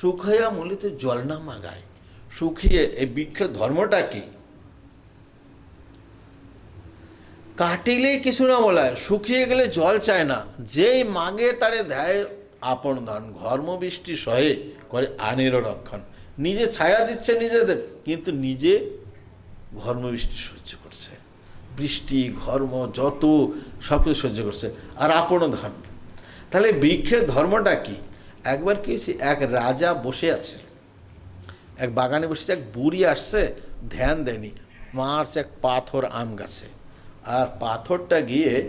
শুকাইয়া মলিতে জল না মাগায়। সুখিয়ে এই বৃক্ষের ধর্মটা কি? কাটিলে কিছু না বলায়, শুকিয়ে গেলে জল চায় না। যেই মাগে তারে দেয় আপন ধন ঘর্ম বৃষ্টি সহে করে আনের রক্ষণ। নিজে ছায়া দিচ্ছে নিজেদের, কিন্তু নিজে ঘর্ম বৃষ্টি সহ্য করছে। বৃষ্টি, ঘর্ম, যত সব কিছু সহ্য করছে। আর আপন ধন। তাহলে বৃক্ষের ধর্মটা কি? একবার কি হয়েছে? এক রাজা বসে আছে। এক বাগানে বসেছে এক বুড়ি আসছে, ধ্যান দেয়নি। মারছে এক পাথর আম গাছে। আর পাথরটা গিয়ে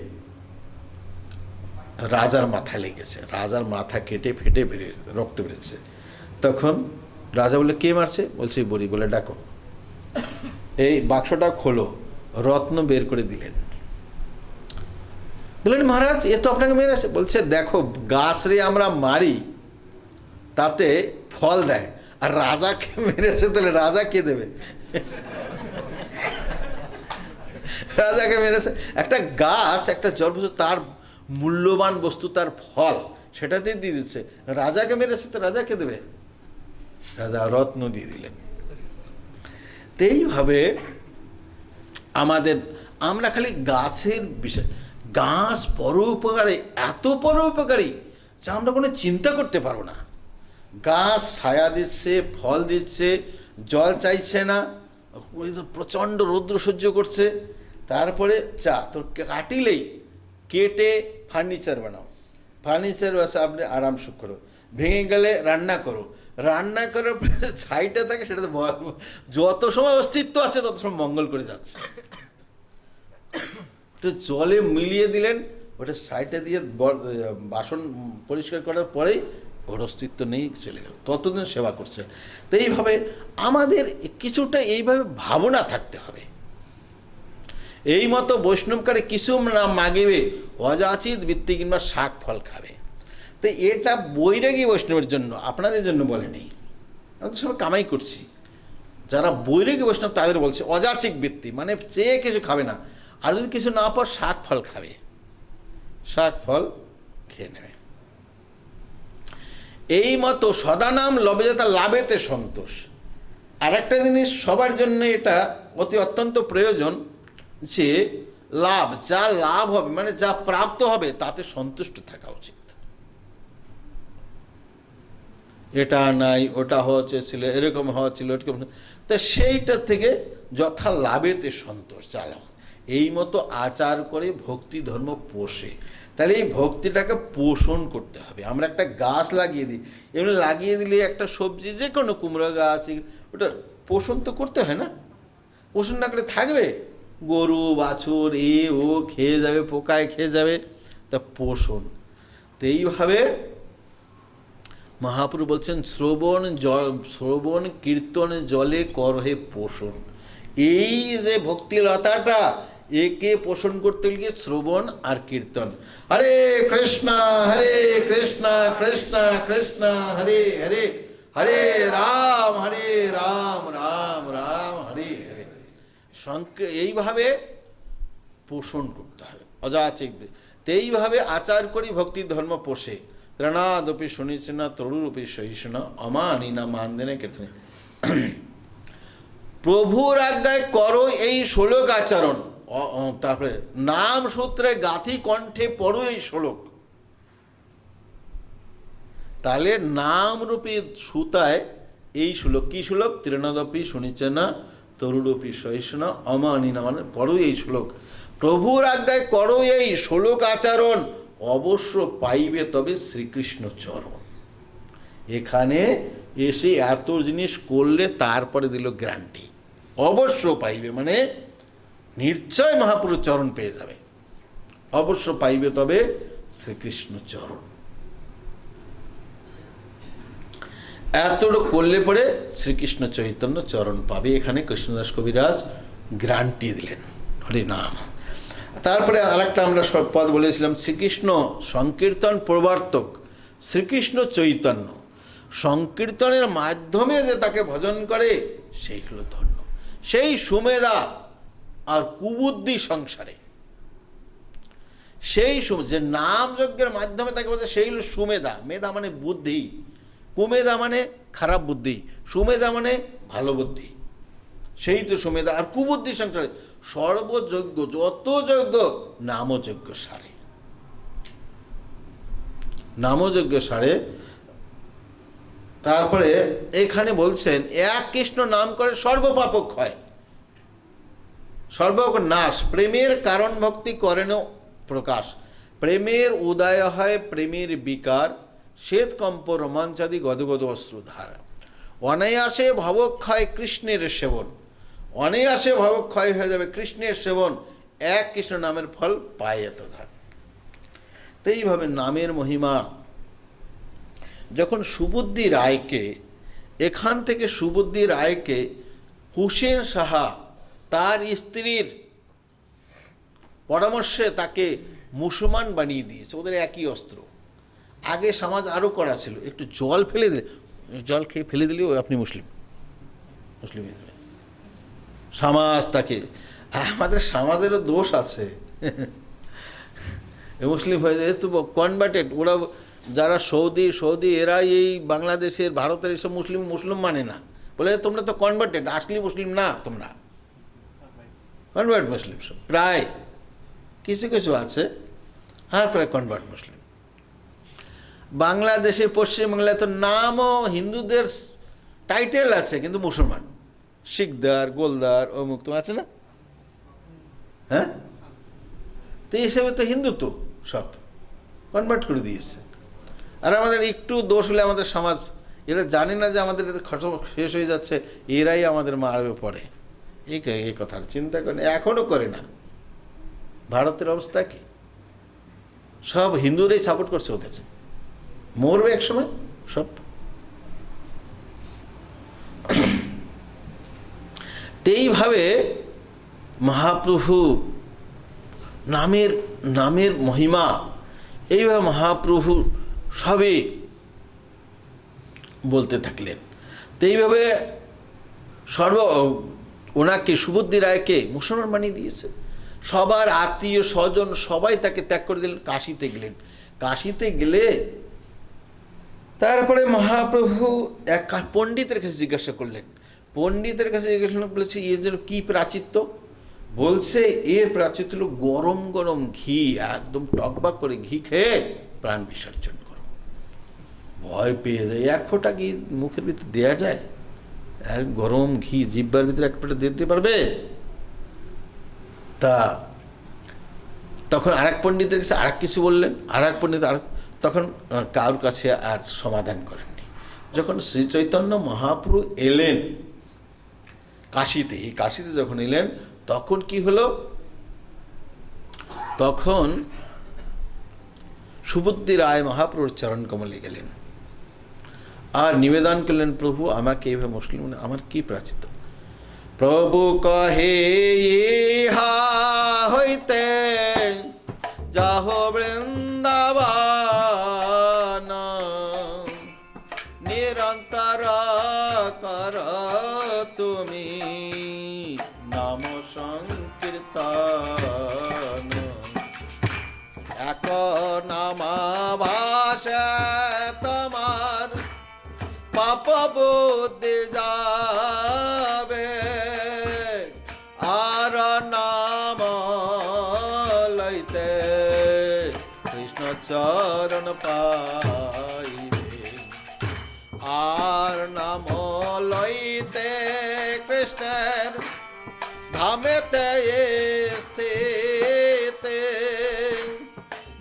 রাজার মাথায় লেগেছে। রাজার মাথা কেটে ফেটে বেরিয়েছে, রক্ত বেরিয়েছে তখন রাজা বলে কে মারছে? বলছে বুড়ি, বলে ডাকো। এই বাক্সটা খোলো, রত্ন বের করে দিলেন। বললেন, মহারাজ, এ তো আপনাকে মেরেছে। বলছে, দেখো, গাছ রে আমরা মারি তাতে ফল দেয়। আর রাজাকে মেরেছে তাহলে রাজা কে দেবে? রাজাকে মেরেছে? একটা গাছ, একটা জলবস্তু, তার মূল্যবান বস্তু, তার ফল সেটাতেই দিয়ে দিচ্ছে। রাজাকে মেরেছে তো রাজাকে দেবে? রাজা রত্ন দিয়ে দিলেন। তো এইভাবে আমাদের, আমরা খালি গাছের বিষয়, গাছ পরোপকারী, এত পরোপকারী, যা আমরা কোনো চিন্তা করতে পারব না। গাছ ছায়া দিচ্ছে, ফল দিচ্ছে, জল চাইছে না তো প্রচণ্ড রৌদ্র সহ্য করছে। তারপরে, চা, তোর কাটিলেই কেটে ফার্নিচার বানাও। ফার্নিচার বাসা, আপনি আরাম সুখ করো। ভেঙে গেলে রান্না করো। রান্না করার পরে ছাইটা থাকে, সেটাতে ব- যত সময় অস্তিত্ব আছে, তত সময় মঙ্গল করে যাচ্ছে। ওটা জলে মিলিয়ে দিলেন, ওটা সাইডে দিয়ে বাসন পরিষ্কার করার পরেই ওর অস্তিত্ব নেই, চলে গেল। ততদিন সেবা করছে। তো এইভাবে আমাদের কিছুটা এইভাবে ভাবনা থাকতে হবে। এই মতো বৈষ্ণবকারে কিছু না মাগিবে, অযাচিত বৃত্তি কিংবা শাক ফল খাবে। তো এটা বৈরাগী বৈষ্ণবের জন্য, আপনাদের জন্য বলেনি আমরা তো সবাই কামাই করছি। যারা বৈরাগী বৈষ্ণব, তাদের বলছে অযাচিক বৃত্তি মানে চেয়ে কিছু খাবে না। আর যদি কিছু না পাও শাক ফল খাবে। শাক ফল খেয়ে নেবে। এই মতো সদানাম লবে যাতা লাভেতে সন্তোষ। আর একটা জিনিস, সবার জন্য এটা অতি অত্যন্ত প্রয়োজন যে, লাভ, যা লাভ হবে মানে যা প্রাপ্ত হবে, তাতে সন্তুষ্ট থাকা উচিত। এটা নাই, ওটা হওয়া চেয়েছিল এরকম হওয়া ছিল এরকম তা সেইটা থেকে যথা লাভেতে সন্তোষ চালাও এই মতো আচার করে ভক্তি ধর্ম পোষে। তাহলে এই ভক্তিটাকে পোষণ করতে হবে। আমরা একটা গাছ লাগিয়ে দিই। এমনি লাগিয়ে দিলে একটা সবজি যে কোনো কুমড়ো গাছ ওটা পোষণ তো করতে হয় না। পোষণ না করে থাকবে? গরু, বাছুর, এ, ও খেয়ে যাবে, পোকায় খেয়ে যাবে। তা পোষণ। তো এইভাবে মহাপুরু বলছেন, শ্রবণ জল, শ্রবণ কীর্তন জলে করহে পোষণ। এই যে ভক্তিলতাটা একে পোষণ করতে গিয়ে শ্রবণ আর কীর্তন। হরে কৃষ্ণ হরে কৃষ্ণ কৃষ্ণ কৃষ্ণ, হরে হরে হরে রাম হরে রাম রাম রাম, হরে হরে। এইভাবে পোষণ করতে হবে। অযাচিক তো এইভাবে আচার করি ভক্তির ধর্ম পোষে। ত্রণাদপি শুনিছে না, তরুরূপী সহিষ্ণু অমানি না, মানদেনে কীর্তনে। প্রভুর আজ্ঞায় করো এই শ্লোক আচরণ। তারপরে, নাম সূত্রে গাথি কণ্ঠে পড়ো এই শ্লোক। তাহলে নামরূপী সুতায় এই শ্লোক, কি শ্লোক? তৃণদপি শুনিছে না তরুরূপী সহিষ্ণু, অমানি না মানে পড়ো এই শ্লোক। প্রভুর আজ্ঞায় করো এই শ্লোক আচরণ, অবশ্য পাইবে তবে শ্রীকৃষ্ণ চরণ। এখানে এসে এত জিনিস করলে তারপরে দিল গ্যারান্টি অবশ্য পাইবে মানে নিশ্চয় মহাপুরুষ চরণ পেয়ে যাবে। অবশ্য পাইবে তবে শ্রীকৃষ্ণ চরণ। এতটা করলে পরে শ্রীকৃষ্ণ চৈতন্য চরণ পাবে। এখানে কৃষ্ণদাস কবিরাজ গ্রান্টি দিলেন। হরি নাম। তারপরে আরেকটা আমরা পদ বলেছিলাম, শ্রীকৃষ্ণ সংকীর্তন প্রবর্তক, শ্রীকৃষ্ণ চৈতন্য। সংকীর্তনের মাধ্যমে যে তাকে ভজন করে, সেই হলো ধন্য। সেই সুমেধা আর কুবুদ্ধি সংসারে। সেই যে নাম যজ্ঞের মাধ্যমে তাকে বলছে সেই সুমেধা। মেধা মানে বুদ্ধি। কুমেধা মানে খারাপ বুদ্ধি। সুমেধা মানে ভালো বুদ্ধি। সেই তো সুমেধা। আর কুবুদ্ধি সংসারে সর্বযজ্ঞ, যত যজ্ঞ, নামযজ্ঞ সারে। নামযোগ্য সারে। তারপরে এখানে বলছেন, এক কৃষ্ণ নাম করে সর্বপাপক হয়। সর্ব নাশ। প্রেমের কারণ ভক্তি করেন প্রকাশ। প্রেমের উদয় হয়, প্রেমের বিকার। শ্বেতকম্প রোমাঞ্চাদি গদগদ অশ্রুধার। অনায়াসে ভবক্ষয় কৃষ্ণের সেবন। অনায়াসে ভবক্ষয় হয়ে যাবে কৃষ্ণের সেবন। এক কৃষ্ণ নামের ফল পায় এত ধার তো এইভাবে নামের মহিমা। যখন সুবুদ্ধি রায়কে, এখান থেকে সুবুদ্ধি রায়কে হুসেন সাহা তার স্ত্রীর পরামর্শে তাকে মুসলমান বানিয়ে দিয়েছে, ওদের একই অস্ত্র। আগে সমাজ আরও করা ছিল, একটু জল ফেলে দিলে, জল খেয়ে ফেলে দিলে দিলেও আপনি মুসলিম। মুসলিম সমাজ তাকে, আমাদের সমাজেরও দোষ আছে। মুসলিম হয়ে যায় তো কনভার্টেড ওরা যারা সৌদি সৌদি এরা এই বাংলাদেশের, ভারতের এসব মুসলিম মুসলিম মানে না। বলে তোমরা তো কনভার্টেড আসলি মুসলিম না তোমরা। কনভার্ট মুসলিম সব প্রায় কিছু কিছু আছে? আর প্রায় কনভার্ট মুসলিম বাংলাদেশে পশ্চিমবাংলায় তো নামও হিন্দুদের টাইটেল আছে, কিন্তু মুসলমান। শিখদার গোলদার, অমুক তো আছে না? হ্যাঁ? তো এই হিসেবে তো হিন্দু তো সব কনভার্ট করে দিয়েছে। আর আমাদের একটু দোষ হলে আমাদের সমাজ, এরা জানে না যে আমাদের খরচ শেষ হয়ে যাচ্ছে, এরাই আমাদের মারবে পড়ে এই এই কথার চিন্তা করে এখনও করে না। ভারতের অবস্থা কি? সব হিন্দুরাই সাপোর্ট করছে ওদের। মরবে এক সময় সব এইভাবে মহাপ্রভু নামের নামের মহিমা, এইভাবে মহাপ্রভু সবে বলতে থাকলেন। তো এইভাবে সর্ব ওনাকে, সুবুদ্ধি রায়কে মুসলমান বানিয়ে দিয়েছে। সবার আত্মীয় স্বজন সবাই তাকে ত্যাগ করে দিলেন, কাশিতে গেলেন। কাশিতে গেলে তারপরে মহাপ্রভু এক পণ্ডিতের কাছে জিজ্ঞাসা করলেন। পণ্ডিতের কাছে জিজ্ঞাসা বলেছে এর যেন কী প্রাচিত্য? বলছে, এর প্রাচিত্য হলো গরম গরম ঘি, একদম টকবাক করে ঘি খেয়ে প্রাণ বিসর্জন করো। ভয় পেয়ে যায়, এক ফোঁটা ঘি মুখের ভিতরে দেওয়া যায়। গরম, ঘি, জিব্বার ভিতরে এক ফোঁটা দিতে পারবে? তা তখন আরেক পণ্ডিতের কাছে আরেক কিছু বললেন আর এক পণ্ডিত আর তখন কারোর কাছে আর সমাধান করেননি। যখন শ্রী চৈতন্য মহাপ্রভু এলেন কাশিতে কাশিতে যখন এলেন, তখন কি হলো? তখন সুবুদ্ধি রায় মহাপ্রভুর চরণ কমলে গেলেন। আর নিবেদন করলেন, প্রভু, আমাকে এইভাবে মুসলিম আমার কি প্রাচিত? প্রভু কহে হইতে যাহ বৃন্দাবন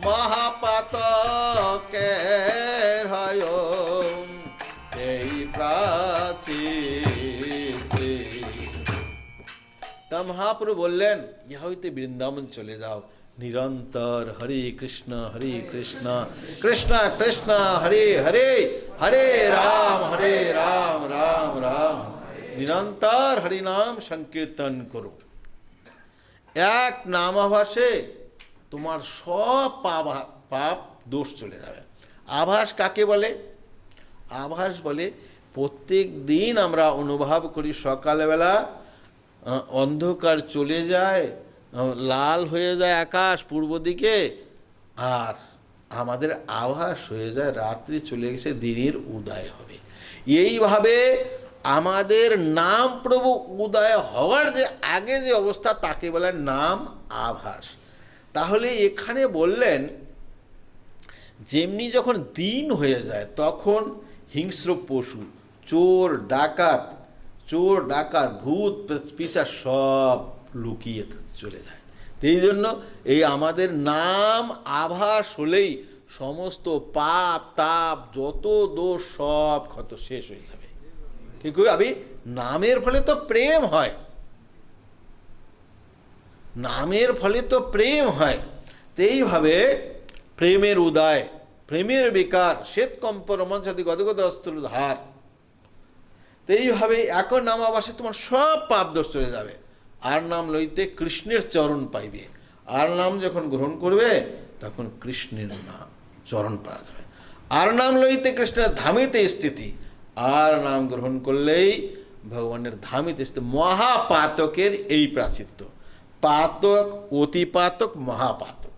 মহাপাতকে হয় এই প্রাচীতে। তা মহাপ্রভু বললেন ইহা হইতে বৃন্দাবন চলে যাও। নিরন্তর হরে কৃষ্ণ হরে কৃষ্ণ কৃষ্ণ কৃষ্ণ, হরে হরে হরে রাম হরে রাম রাম রাম। নিরন্তর হরি নাম সংকীর্তন করো। এক নামাভাসে তোমার সব পাপ পাপ দোষ চলে যাবে। আভাস কাকে বলে? আভাস বলে, প্রত্যেক দিন আমরা অনুভব করি সকালবেলা অন্ধকার চলে যায় লাল হয়ে যায় আকাশ পূর্ব দিকে, আর আমাদের আভাস হয়ে যায়, রাত্রি চলে গেছে, দিনের উদয় হবে। এইভাবে আমাদের নাম প্রভু উদয় হওয়ার যে আগে যে অবস্থা, তাকে বলে নাম আভাস। তাহলে এখানে বললেন, যেমনি যখন দিন হয়ে যায়, তখন হিংস্র পশু, চোর, ডাকাত চোর, ডাকাত, ভূত, পিসা সব লুকিয়ে চলে যায়। এই জন্য এই আমাদের নাম আভাস হলেই সমস্ত পাপ, তাপ, যত দোষ সব ক্ষত শেষ হয়ে যাবে। ঠিক আমি নামের ফলে তো প্রেম হয়। নামের ফলে তো প্রেম হয়। তো এইভাবে প্রেমের উদয়, প্রেমের বিকার, শ্বেত কম্প রোমাঞ্চাদি গদগদ অস্ত্র ধার তো এইভাবে এক নাম আবাসে তোমার সব পাপ দোষ চলে যাবে। আর নাম লইতে কৃষ্ণের চরণ পাইবে। আর নাম যখন গ্রহণ করবে, তখন কৃষ্ণের নাম, চরণ পাওয়া যাবে। আর নাম লইতে কৃষ্ণের ধামিতে স্থিতি। আর নাম গ্রহণ করলেই ভগবানের ধামিতে স্থিতি। মহাপাতকের এই প্রাচিত্য পাতক, অতিপাতক, মহাপাতক।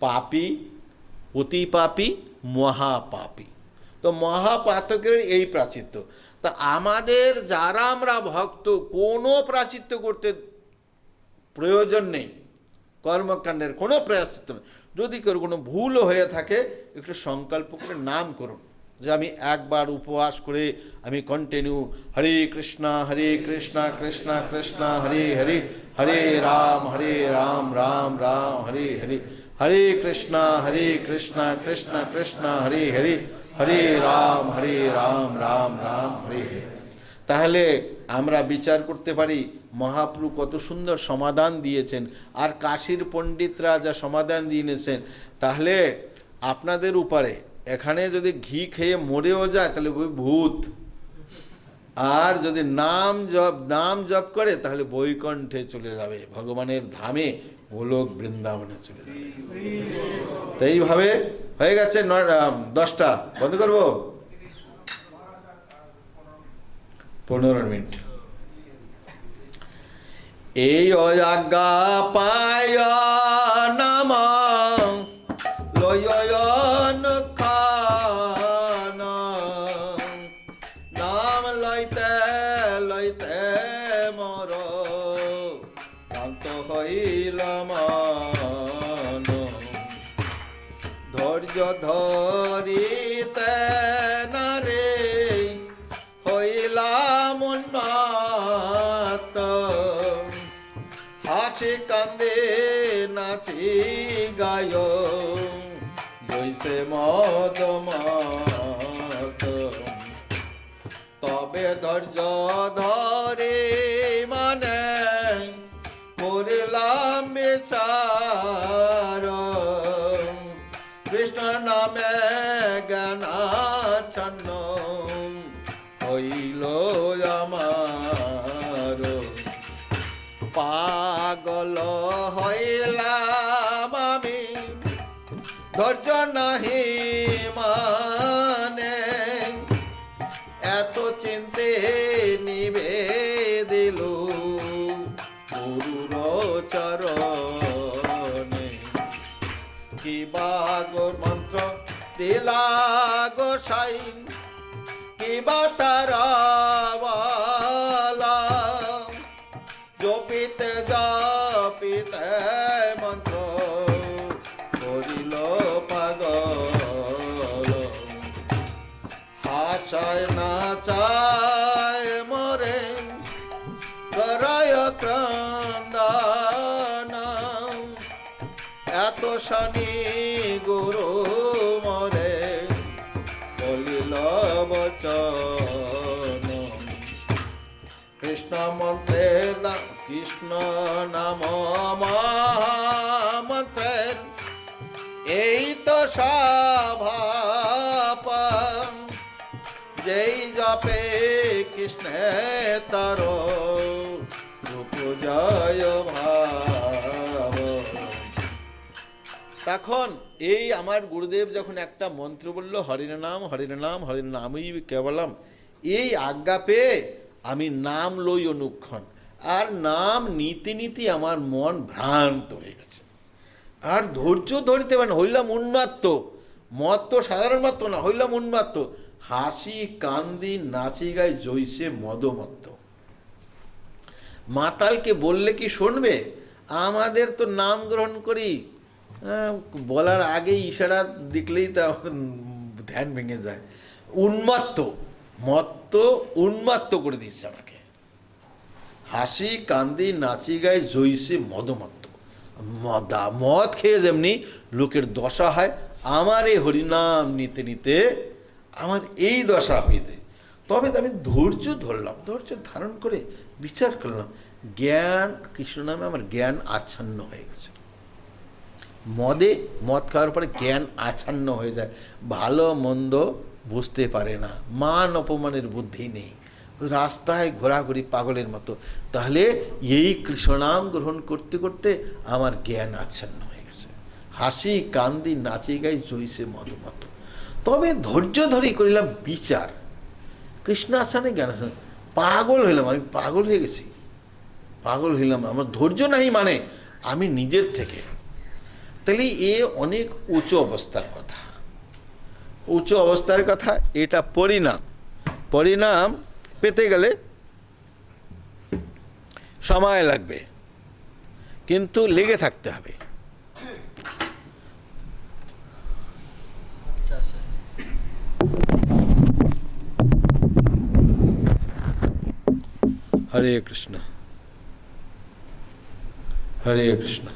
পাপি অতি পাপি মহাপাপী। তো মহাপাতকের এই প্রাচিত্য। তা আমাদের যারা আমরা ভক্ত, কোনো প্রাচিত্য করতে প্রয়োজন নেই। কর্মকাণ্ডের কোনো প্রায়শ্চিত্ত নেই। যদি কেউ কোনো ভুল হয়ে থাকে, একটু সংকল্প করে নাম করুন। যে আমি একবার উপবাস করে আমি কন্টিনিউ হরে কৃষ্ণা হরে কৃষ্ণা কৃষ্ণা কৃষ্ণা, হরে হরে হরে রাম হরে রাম রাম রাম, হরে হরে হরে কৃষ্ণা হরে কৃষ্ণা কৃষ্ণা কৃষ্ণা, হরে হরে হরে রাম হরে রাম রাম রাম, হরে হরে। তাহলে আমরা বিচার করতে পারি, মহাপ্রভু কত সুন্দর সমাধান দিয়েছেন, আর কাশীর পণ্ডিতরা যা সমাধান দিয়েছেন তাহলে আপনাদের উপরে এখানে যদি ঘি খেয়ে মরেও যায়, তাহলে ওই ভূত। আর যদি নাম জপ নাম জপ করে, তাহলে বৈকণ্ঠে চলে যাবে, ভগবানের ধামে গোলক বৃন্দাবনে চলে যাবে। তো এইভাবে হয়ে গেছে দশটা। বন্ধ করব? পনেরো মিনিট। এই অজাজ্ঞা পায় মাত তবে ধৈর্য ধরে ধৈর্য হাসায় নাচায় মরে। করায় ক্রন্দন এত শনি গুরু মরে বলিল বচন। কৃষ্ণে তর জয় ভাব। তখন এই আমার গুরুদেব যখন একটা মন্ত্র বলল, হরির নাম হরির নাম, হরির নামই কেবলম। এই আজ্ঞা পেয়ে আমি নাম লই অনুক্ষণ। আর নাম নীতি নীতি আমার মন ভ্রান্ত হয়ে গেছে। আর ধৈর্য ধরিতে পারেন হইলাম উন্মাত্ত। মত তো সাধারণ মাত্র না, হইলাম উন্মাত্ত। হাসি কান্দি নাচি গায় জৈসে মদমত্ত। মাতালকে বললে কি শুনবে? আমাদের তো নাম গ্রহণ করি। আহ, বলার আগেই ইশারা দেখলেই তো ধ্যান ভেঙে যায়। উন্মাত্ত মত্ত উন্মাত্ত করে দিচ্ছে আমাকে। হাসি কান্দি নাচি গায়ে জৈসে মদমত্ত। মদা মদ খেয়ে যেমনি লোকের দশা হয় আমার এই হরিনাম নিতে নিতে আমার এই দশা হইতে। তবে আমি ধৈর্য ধরলাম, ধৈর্য ধারণ করে বিচার করলাম, জ্ঞান, কৃষ্ণ নামে আমার জ্ঞান আচ্ছন্ন হয়ে গেছে। মদে, মদ খাওয়ার পরে জ্ঞান আচ্ছন্ন হয়ে যায়। ভালো, মন্দ বুঝতে পারে না। মান অপমানের বুদ্ধি নেই। রাস্তায় ঘোরাঘুরি পাগলের মতো। তাহলে এই কৃষ্ণনাম গ্রহণ করতে করতে আমার জ্ঞান আচ্ছন্ন হয়ে গেছে। হাসি, কান্দি, নাচি গাই জইসে মধুমত তবে ধৈর্য ধরেই করিলাম বিচার। কৃষ্ণ আসানে জ্ঞান পাগল হইলাম আমি, পাগল হয়ে গেছি। পাগল হইলাম আমার ধৈর্য নাই মানে আমি নিজের থেকে। তাহলে এ অনেক উঁচু অবস্থার কথা। উঁচু অবস্থার কথা, এটা পরিণাম। পরিণাম পেতে গেলে সময় লাগবে। কিন্তু লেগে থাকতে হবে। হরে কৃষ্ণ। হরে কৃষ্ণ।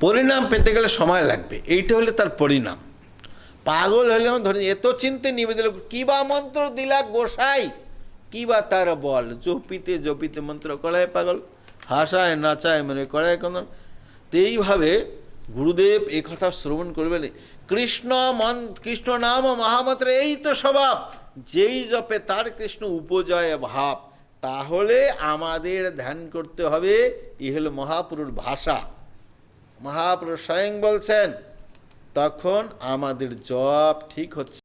পরিণাম পেতে গেলে সময় লাগবে। এইটা হলে তার পরিণাম। পাগল হলে ধরেন এত চিনতে নিবে দিল কি বা মন্ত্র দিলা গোসাই? কি বা তার বল? জপিতে জপিতে মন্ত্র করায় পাগল। হাসায় নাচায় মানে করায় কোন এইভাবে গুরুদেব এই কথা শ্রবণ করবেন। কৃষ্ণ মন, কৃষ্ণ নাম মহামন্ত্র এই তো স্বভাব। যেই জপে তার কৃষ্ণ উপজয় ভাব। তাহলে আমাদের ধ্যান করতে হবে ই হলো মহাপুরুর ভাষা। মহাপুরুষ স্বয়ং বলছেন, তখন আমাদের জব ঠিক হচ্ছে।